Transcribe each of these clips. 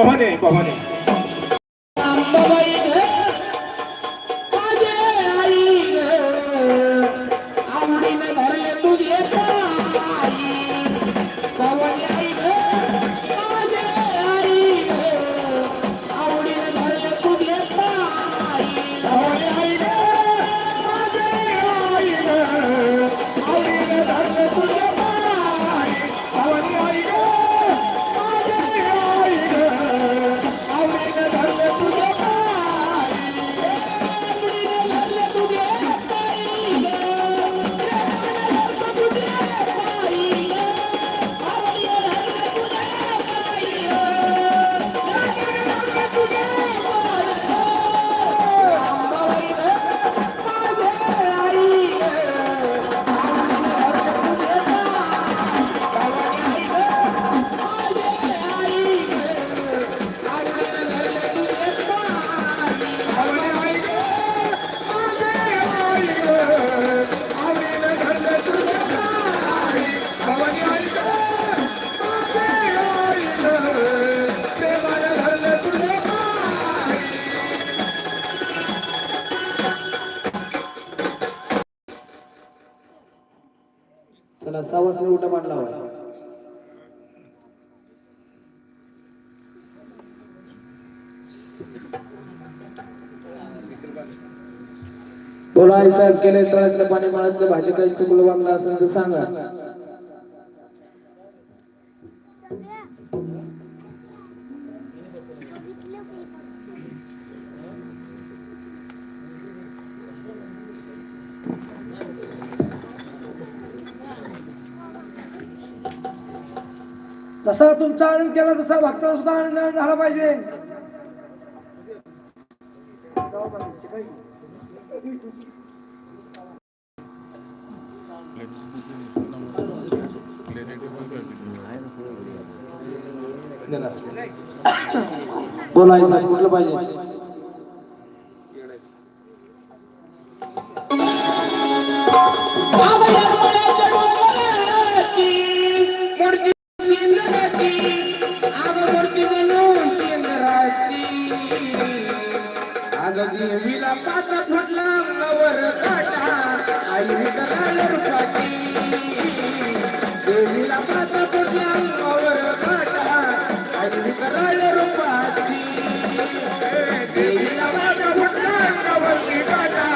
广发点广发点。चला सावसने उठा मांडला होय बोला आई साहेब केले तळ्यातलं पाणी माळ्यातलं भाजी काही चुकलं वागलं असेल तर सांगा. जसा तुमचा आनंद केला तसा भक्ताला सुद्धा आनंद झाला पाहिजे. बोलायचं कुठलं पाहिजे. देवीला पाता फुटला नवर काटा. आई विकराला रुपाची देवीला पाता फुटला नवर काटा. आई विकराला रुपाची देवीला पाता फुटला नवर काटा.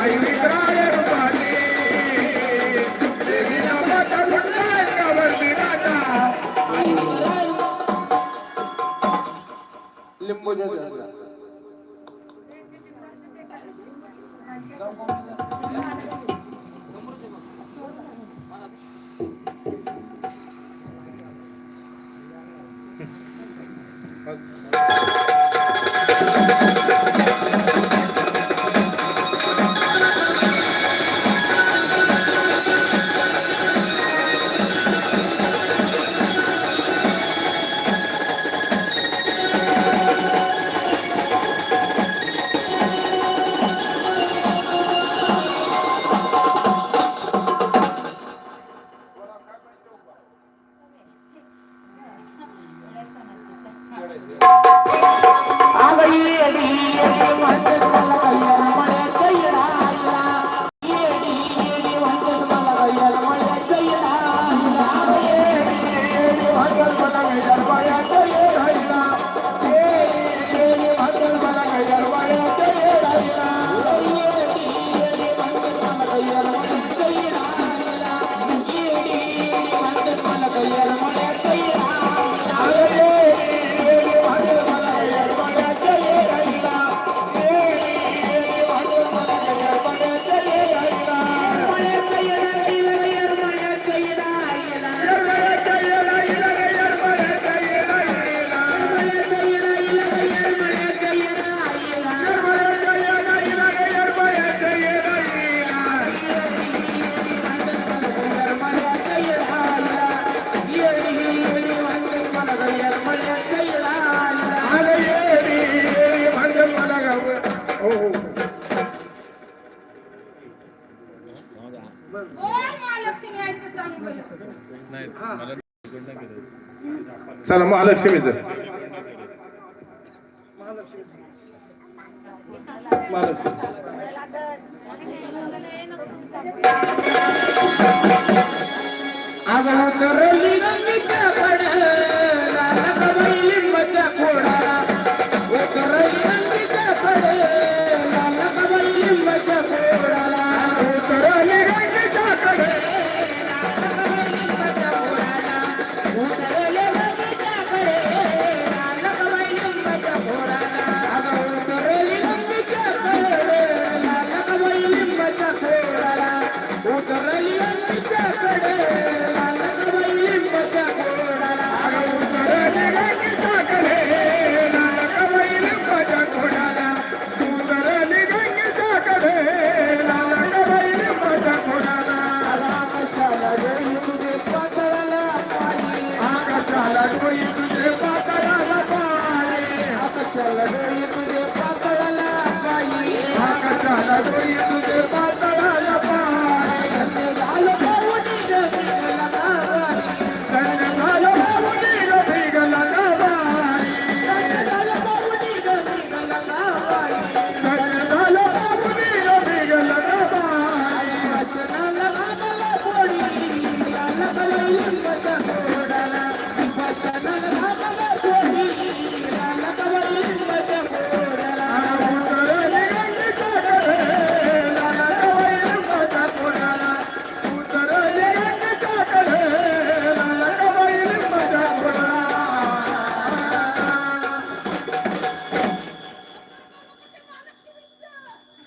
आई विकराला रुपाची देवीला पाता फुटला नवर काटा. लिंबू Então, vamos... महालक्ष्मीच. महालक्ष्मी. कशाला डोळी तुझे पातळाला पाणी हा कशाला डोळी तुझे पातळाला पाणी हा कशाला डोळी तुझे पातळ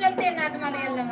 चलते ना तुम्हाला यायला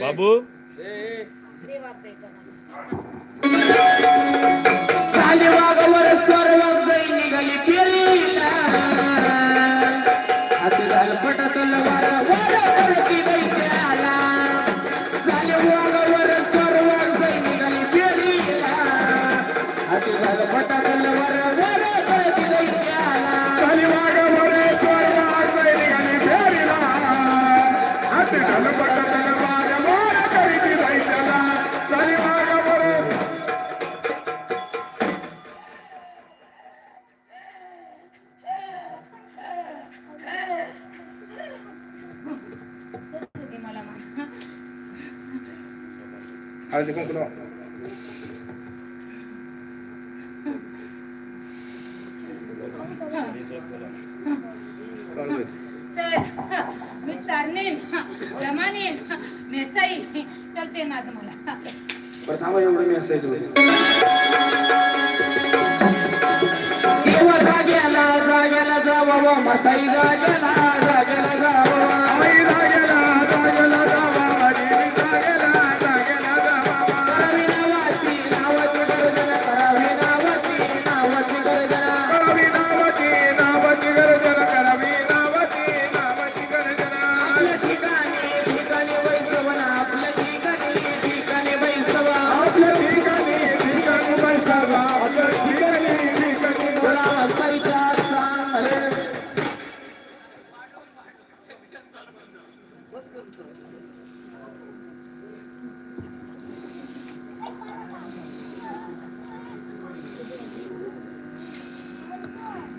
बाबू? चाली वागल. Hadi kalkın o. मी चारणेन रमानेन मेसाई चलते ना तुम्हाला पण थांबा एवढं मी असायचं जाग्याला जाग्याला जा बाबा मसाई जाग्याला जाग्याला जा बाबा